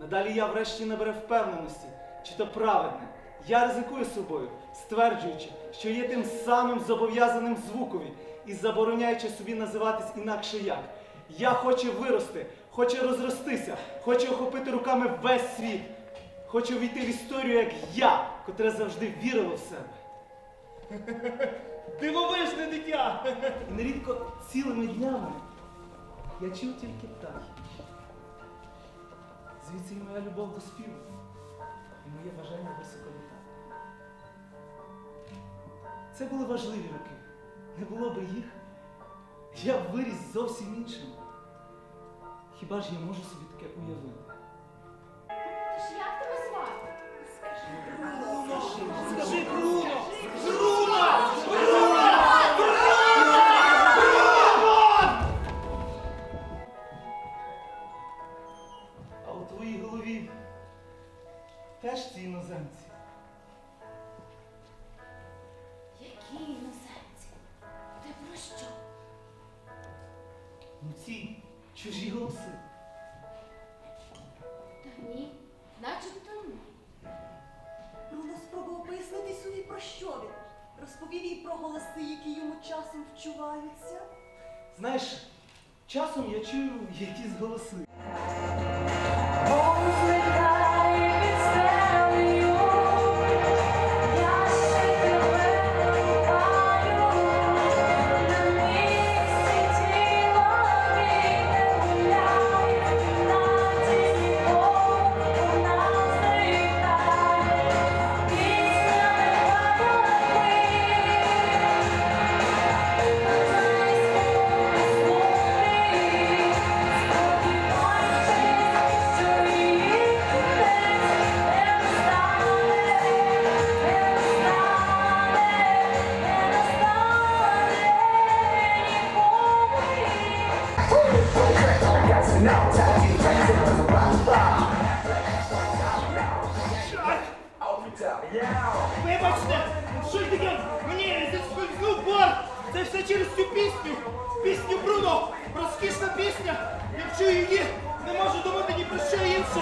Надалі я врешті набере впевненості, чи то праведне. Я ризикую собою, стверджуючи, що є тим самим зобов'язаним звукові і забороняючи собі називатись інакше як. Я хочу вирости, хочу розростися, хочу охопити руками весь світ. Хочу війти в історію як я, котре завжди вірило в себе. Дивовижне дитя! І нерідко цілими днями я чув тільки птахи. Звідси і моя любов до співу, і моє бажання високо літати. Це були важливі роки. Не було би їх. Я б виріс зовсім іншим. Хіба ж я можу собі таке уявити? Теж ці іноземці. Які іноземці? Ти про що? Ну ці чужі голоси. Та ні, начебто ні. Бруно спробував пояснити собі про що він. Розповів їй про голоси, які йому часом вчуваються. Знаєш, часом я чую якісь голоси. Я чую її! Не можу думати ні про що інше!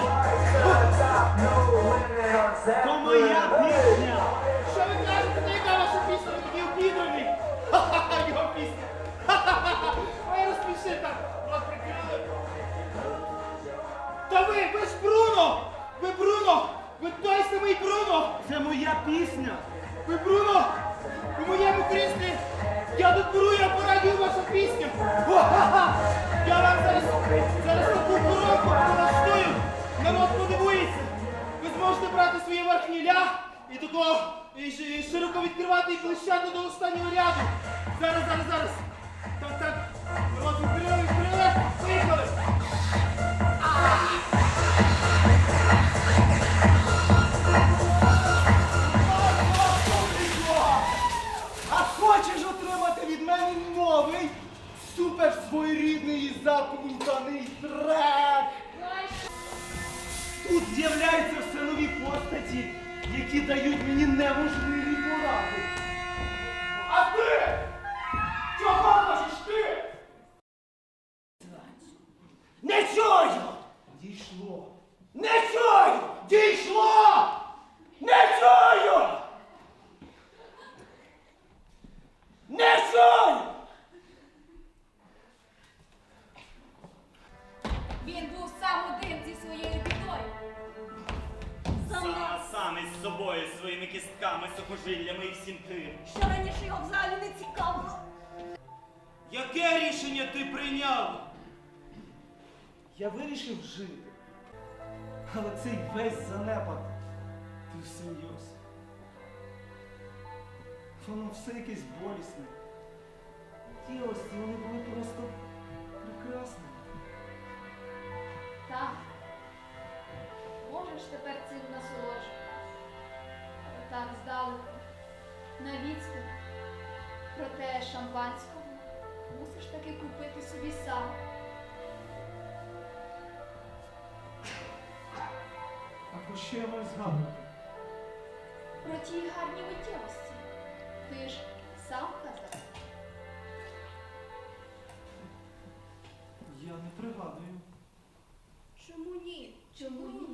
То моя пісня! Що ви кажете? Це яка ваша пісня? Ви такі обідрані! Ха-ха-ха! Його пісня! Ха-ха-ха! Ой, розпиши так! Та ви! Ви ж Бруно! Ви Бруно! Ви той самий Бруно! Це моя пісня! Ви Бруно! У моєму кріслі! Я тут беру, я по радіо ваша пісня! Ха-ха-ха! Я Ви зможете брати свої верхні ля і такого і, і широко відкривати і блищати до останнього ряду! Зараз, зараз, зараз! Так, так! Народ які дають мені неможливі поради. А ти? Чого хочеш ти? Не чую! Дійшло! Не чую! Дійшло! Сухожиллями і всім тим. що раніше його взагалі не цікавило. Яке рішення ти прийняв? Я вирішив жити. Але цей весь занепад, ти всерйоз. Воно все якесь болісне. Ті ось вони були просто прекрасними. Так. Можеш тепер цим насолоджуватися. Так здалеку, на відступ. Проте шампанського мусиш таки купити собі сам. А про що я маю згадувати? Про ті гарні миттєвості. Ти ж сам казав. Я не пригадую. Чому ні? Чому ні?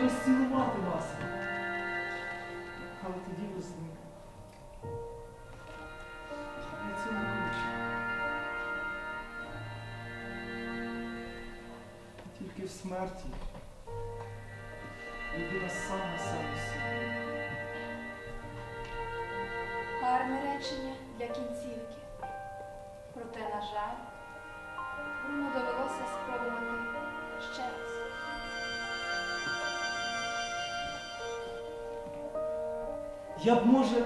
хотів розцілувати вас. Але тоді ви зник. Я цього не хочу. Тільки в смерті людина сама сама собі. Гарне речення для кінцівки. Проте, на жаль, йому довелося спробувати ще раз. Я б, може,